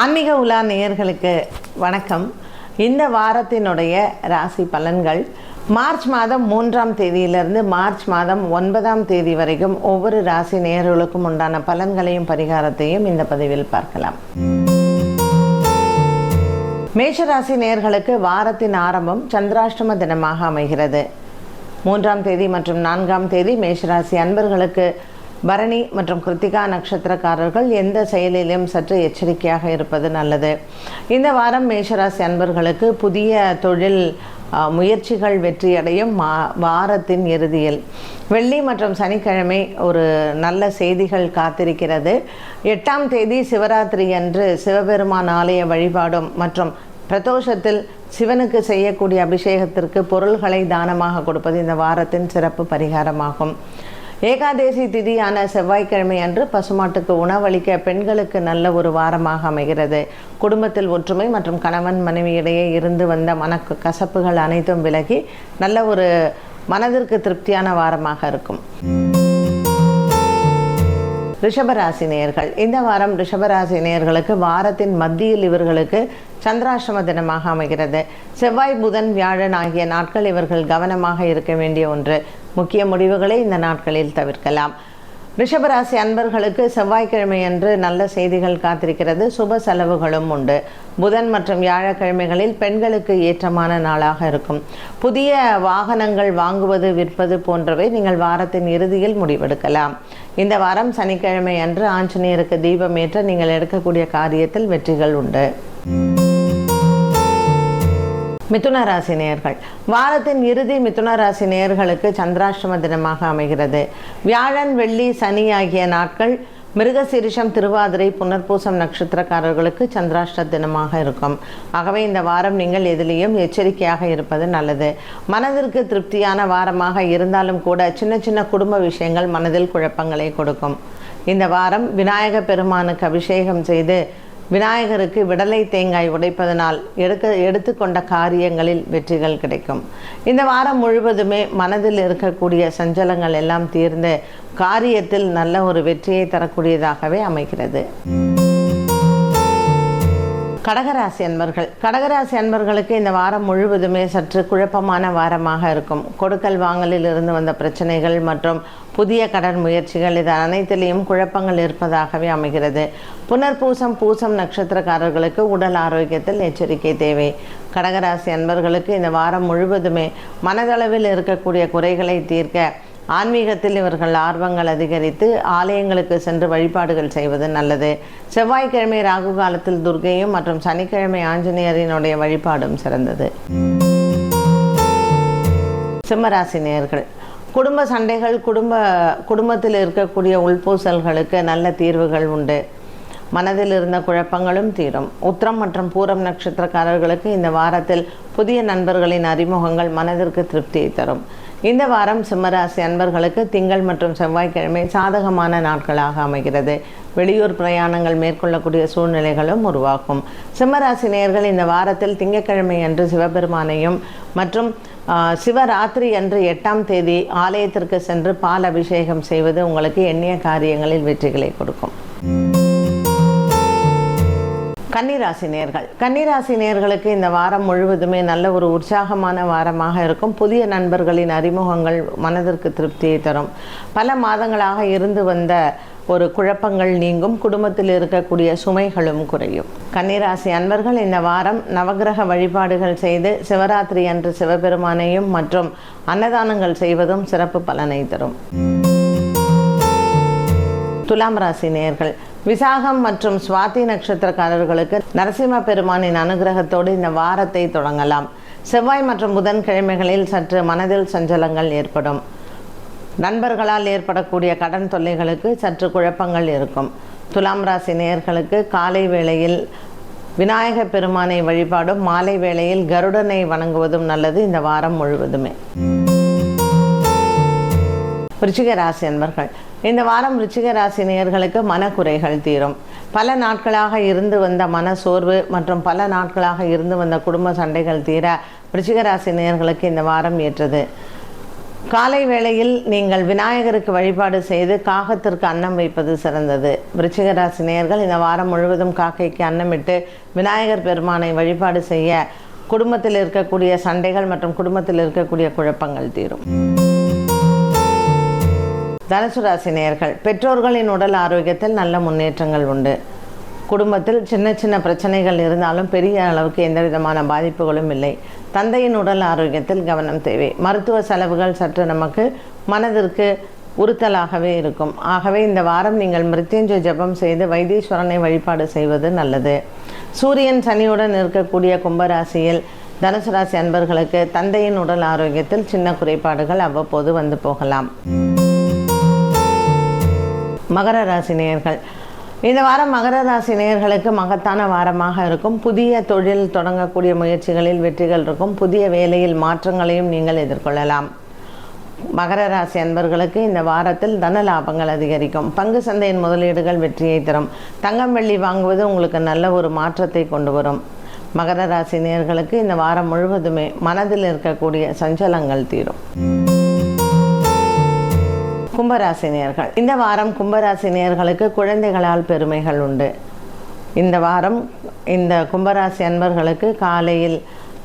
ஆன்மீக உலா நேயர்களுக்கு வணக்கம். இந்த வாரத்தினுடைய ராசி பலன்கள் மார்ச் மாதம் மூன்றாம் தேதியிலிருந்து மார்ச் மாதம் ஒன்பதாம் தேதி வரைக்கும் ஒவ்வொரு ராசி நேயர்களுக்கும் உண்டான பலன்களையும் பரிகாரத்தையும் இந்த பதிவில் பார்க்கலாம். மேஷராசி நேயர்களுக்கு வாரத்தின் ஆரம்பம் சந்திராஷ்டம தினமாக அமைகிறது. மூன்றாம் தேதி மற்றும் நான்காம் தேதி மேஷராசி அன்பர்களுக்கு பரணி மற்றும் கிருத்திகா நட்சத்திரக்காரர்கள் எந்த செயலிலும் சற்று எச்சரிக்கையாக இருப்பது நல்லது. இந்த வாரம் மேஷராசி அன்பர்களுக்கு புதிய தொழில் முயற்சிகள் வெற்றியடையும் மா வாரத்தின் இறுதியில். வெள்ளி மற்றும் சனிக்கிழமை ஒரு நல்ல செய்திகள் காத்திருக்கிறது. எட்டாம் தேதி சிவராத்திரி அன்று சிவபெருமான் ஆலய வழிபாடும் மற்றும் பிரதோஷத்தில் சிவனுக்கு செய்யக்கூடிய அபிஷேகத்திற்கு பொருள்களை தானமாக கொடுப்பது இந்த வாரத்தின் சிறப்பு பரிகாரமாகும். ஏகாதேசி திதியான செவ்வாய்க்கிழமை அன்று பசுமாட்டுக்கு உணவளிக்க பெண்களுக்கு நல்ல ஒரு வாரமாக அமைகிறது. குடும்பத்தில் ஒற்றுமை மற்றும் கணவன் மனைவி இடையே இருந்து வந்த மன கசப்புகள் அனைத்தும் விலகி நல்ல ஒரு மனதிற்கு திருப்தியான வாரமாக இருக்கும். ரிஷபராசி நேயர்கள் இந்த வாரம் ரிஷபராசி நேயர்களுக்கு வாரத்தின் மத்தியில் இவர்களுக்கு சந்திராஷ்டம தினமாக அமைகிறது. செவ்வாய் புதன் வியாழன் ஆகிய நாட்கள் இவர்கள் கவனமாக இருக்க வேண்டிய ஒன்று. முக்கிய முடிவுகளை இந்த நாட்களில் தவிர்க்கலாம். ரிஷபராசி அன்பர்களுக்கு செவ்வாய்க்கிழமை அன்று நல்ல செய்திகள் காத்திருக்கிறது. சுப செலவுகளும் உண்டு. புதன் மற்றும் வியாழக்கிழமைகளில் பெண்களுக்கு ஏற்றமான நாளாக இருக்கும். புதிய வாகனங்கள் வாங்குவது விற்பது போன்றவை நீங்கள் வாரத்தின் இறுதியில் முடிவெடுக்கலாம். இந்த வாரம் சனிக்கிழமை அன்று ஆஞ்சநேயருக்கு தீபம் ஏற்ற நீங்கள் எடுக்கக்கூடிய காரியத்தில் வெற்றிகள் உண்டு. மிதுன ராசி நேயர்கள். வாரத்தின் இறுதி மிதுன ராசி நேயர்களுக்கு சந்திராஷ்டம தினமாக அமைகிறது. வியாழன் வெள்ளி சனி ஆகிய நாட்கள் மிருகசீரிஷம் திருவாதிரை புனர்பூசம் நட்சத்திரக்காரர்களுக்கு சந்திராஷ்ட தினமாக இருக்கும். ஆகவே இந்த வாரம் நீங்கள் எதிலையும் எச்சரிக்கையாக இருப்பது நல்லது. மனதிற்கு திருப்தியான வாரமாக இருந்தாலும் கூட சின்ன சின்ன குடும்ப விஷயங்கள் மனதில் குழப்பங்களை கொடுக்கும். இந்த வாரம் விநாயக பெருமானுக்கு அபிஷேகம் செய்து விநாயகருக்கு விடலை தேங்காய் உடைப்பதனால் எடுக்க எடுத்துக்கொண்ட காரியங்களில் வெற்றிகள் கிடைக்கும். இந்த வாரம் முழுவதுமே மனதில் இருக்கக்கூடிய சஞ்சலங்கள் எல்லாம் தீர்ந்து காரியத்தில் நல்ல ஒரு வெற்றியை தரக்கூடியதாகவே அமைகிறது. கடகராசி அன்பர்கள். கடகராசி அன்பர்களுக்கு இந்த வாரம் முழுவதுமே சற்று குழப்பமான வாரமாக இருக்கும். கொடுக்கல் வாங்கலில் இருந்து வந்த பிரச்சனைகள் மற்றும் புதிய கடன் முயற்சிகள் இது அனைத்திலையும் குழப்பங்கள் இருப்பதாகவே அமைகிறது. புனர்பூசம் பூசம் நட்சத்திரக்காரர்களுக்கு உடல் ஆரோக்கியத்தில் எச்சரிக்கை தேவை. கடகராசி அன்பர்களுக்கு இந்த வாரம் முழுவதுமே மனதளவில் இருக்கக்கூடிய குறைகளை தீர்க்க ஆன்மீகத்தில் இவர்கள் ஆர்வங்கள் அதிகரித்து ஆலயங்களுக்கு சென்று வழிபாடுகள் செய்வது நல்லது. செவ்வாய்க்கிழமை ராகு காலத்தில் துர்க்கையும் மற்றும் சனிக்கிழமை ஆஞ்சநேயரினுடைய வழிபாடும் சிறந்தது. சிம்மராசி நேர்கள் குடும்ப சண்டைகள் குடும்ப குடும்பத்தில் இருக்கக்கூடிய உள்பூசல்களுக்கு நல்ல தீர்வுகள் உண்டு. மனதில் இருந்த குழப்பங்களும் தீரும். உத்திரம் மற்றும் பூரம் நட்சத்திரக்காரர்களுக்கு இந்த வாரத்தில் புதிய நண்பர்களின் அறிமுகங்கள் மனதிற்கு திருப்தியை தரும். இந்த வாரம் சிம்மராசி அன்பர்களுக்கு திங்கள் மற்றும் செவ்வாய்க்கிழமை சாதகமான நாட்களாக அமைகிறது. வெளியூர் பிரயாணங்கள் மேற்கொள்ளக்கூடிய சூழ்நிலைகளும் உருவாகும். சிம்மராசி நேயர்கள் இந்த வாரத்தில் திங்கட்கிழமை அன்று சிவபெருமானையும் மற்றும் சிவராத்திரி அன்று எட்டாம் தேதி ஆலயத்திற்கு சென்று பால் அபிஷேகம் செய்வது உங்களுக்கு எண்ணிய காரியங்களில் வெற்றிகளை கொடுக்கும். கன்னிராசி நேர்கள் கன்னிராசி நேர்களுக்கு இந்த வாரம் முழுவதுமே நல்ல ஒரு உற்சாகமான வாரமாக இருக்கும். புதிய நண்பர்களின் அறிமுகங்கள் மனதிற்கு திருப்தியை தரும். பல மாதங்களாக இருந்து வந்த ஒரு குழப்பங்கள் நீங்கும். குடும்பத்தில் இருக்கக்கூடிய சுமைகளும் குறையும். கன்னிராசி அன்பர்கள் இந்த வாரம் நவக்கிரக வழிபாடுகள் செய்து சிவராத்திரி அன்று சிவபெருமானையும் மற்றும் அன்னதானங்கள் செய்வதும் சிறப்பு பலனை தரும். துலாம் ராசி நேயர்கள் விசாகம் மற்றும் சுவாதி நட்சத்திரக்காரர்களுக்கு நரசிம்ம பெருமானின் அனுகிரகத்தோடு இந்த வாரத்தை தொடங்கலாம். செவ்வாய் மற்றும் புதன் கிழமைகளில் சற்று மனதில் சஞ்சலங்கள் ஏற்படும். நண்பர்களால் ஏற்படக்கூடிய கடன் தொல்லைகளுக்கு சற்று குழப்பங்கள் இருக்கும். துலாம் ராசி நேயர்களுக்கு காலை வேளையில் விநாயக பெருமானை வழிபாடும் மாலை வேளையில் கருடனை வணங்குவதும் நல்லது இந்த வாரம் முழுவதுமே. விருச்சிக ராசி அன்பர்கள் இந்த வாரம் விருச்சிக ராசி நேயர்களுக்கு மனக்குறைகள் தீரும். பல நாட்களாக இருந்து வந்த மன சோர்வு மற்றும் பல நாட்களாக இருந்து வந்த குடும்ப சண்டைகள் தீர ரிச்சிகராசி நேர்களுக்கு நேயர்களுக்கு இந்த வாரம் ஏற்றது. காலை வேளையில் நீங்கள் விநாயகருக்கு வழிபாடு செய்து காகத்திற்கு அன்னம் வைப்பது சிறந்தது. விருச்சிகராசி நேயர்கள் இந்த வாரம் முழுவதும் காக்கைக்கு அன்னமிட்டு விநாயகர் பெருமானை வழிபாடு செய்ய குடும்பத்தில் இருக்கக்கூடிய சண்டைகள் மற்றும் குடும்பத்தில் இருக்கக்கூடிய குழப்பங்கள் தீரும். தனுசு ராசி நேர்கள் பெற்றோர்களின் உடல் ஆரோக்கியத்தில் நல்ல முன்னேற்றங்கள் உண்டு. குடும்பத்தில் சின்ன சின்ன பிரச்சனைகள் இருந்தாலும் பெரிய அளவுக்கு எந்த விதமான பாதிப்புகளும் இல்லை. தந்தையின் உடல் ஆரோக்கியத்தில் கவனம் தேவை. மருத்துவ செலவுகள் சற்று நமக்கு மனதிற்கு உறுத்தலாகவே இருக்கும். ஆகவே இந்த வாரம் நீங்கள் மிருத்யுஞ்சய ஜெபம் செய்து வைத்தீஸ்வரனை வழிபாடு செய்வது நல்லது. சூரியன் சனியுடன் இருக்கக்கூடிய கும்பராசியில் தனுசு ராசி அன்பர்களுக்கு தந்தையின் உடல் ஆரோக்கியத்தில் சின்ன குறைபாடுகள் அவ்வப்போது வந்து போகலாம். மகர ராசி நேயர்கள். இந்த வாரம் மகர ராசி நேயர்களுக்கு மகத்தான வாரமாக இருக்கும். புதிய தொழில் தொடங்கக்கூடிய முயற்சிகளில் வெற்றிகள் இருக்கும். புதிய வேலையில் மாற்றங்களையும் நீங்கள் எதிர்கொள்ளலாம். மகர ராசி அன்பர்களுக்கு இந்த வாரத்தில் தன லாபங்கள் அதிகரிக்கும். பங்கு சந்தையின் முதலீடுகள் வெற்றியை தரும். தங்கம் வெள்ளி வாங்குவது உங்களுக்கு நல்ல ஒரு மாற்றத்தை கொண்டு வரும். மகர ராசி நேர்களுக்கு இந்த வாரம் முழுவதுமே மனதில் இருக்கக்கூடிய சஞ்சலங்கள் தீரும். கும்பராசினியர்கள். இந்த வாரம் கும்பராசினியர்களுக்கு குழந்தைகளால் பெருமைகள் உண்டு. இந்த வாரம் இந்த கும்பராசி அன்பர்களுக்கு காலையில்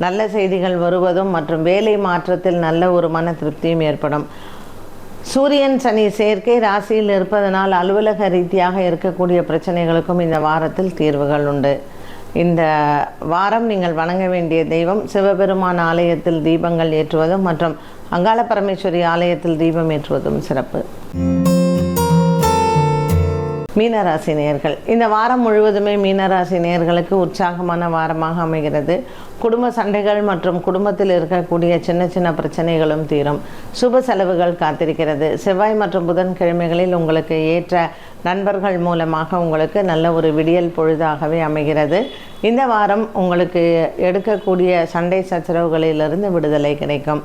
நல்ல செய்திகள் வருவதும் மற்றும் வேலை மாற்றத்தில் நல்ல ஒரு மன திருப்தியும் ஏற்படும். சூரியன் சனி சேர்க்கை ராசியில் இருப்பதனால் அலுவலக ரீதியாக இருக்கக்கூடிய பிரச்சனைகளுக்கும் இந்த வாரத்தில் தீர்வுகள் உண்டு. இந்த வாரம் நீங்கள் வணங்க வேண்டிய தெய்வம் சிவபெருமான் ஆலயத்தில் தீபங்கள் ஏற்றுவதும் மற்றும் அங்காள பரமேஸ்வரி ஆலயத்தில் தீபம் ஏற்றுவதும் சிறப்பு. மீனராசி நேர்கள் இந்த வாரம் முழுவதுமே மீனராசி நேர்களுக்கு உற்சாகமான வாரமாக அமைகிறது. குடும்ப சண்டைகள் மற்றும் குடும்பத்தில் இருக்கக்கூடிய சின்ன சின்ன பிரச்சனைகளும் தீரும். சுப செலவுகள் காத்திருக்கிறது. செவ்வாய் மற்றும் புதன்கிழமைகளில் உங்களுக்கு ஏற்ற நண்பர்கள் மூலமாக உங்களுக்கு நல்ல ஒரு விடியல் பொழுதாகவே அமைகிறது. இந்த வாரம் உங்களுக்கு எடுக்கக்கூடிய சண்டை சச்சரவுகளிலிருந்து விடுதலை கிடைக்கும்.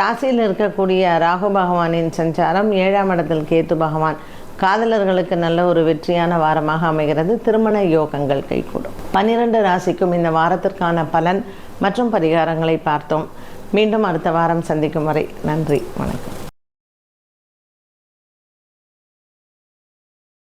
ராசியில் இருக்கக்கூடிய ராகு பகவானின் சஞ்சாரம் ஏழாம் இடத்தில் கேத்து பகவான். காதலர்களுக்கு நல்ல ஒரு வெற்றியான வாரமாக அமைகிறது. திருமண யோகங்கள் கைகூடும். பன்னிரண்டு ராசிக்கும் இந்த வாரத்திற்கான பலன் மற்றும் பரிகாரங்களை பார்த்தோம். மீண்டும் அடுத்த வாரம் சந்திக்கும் வரை நன்றி வணக்கம்.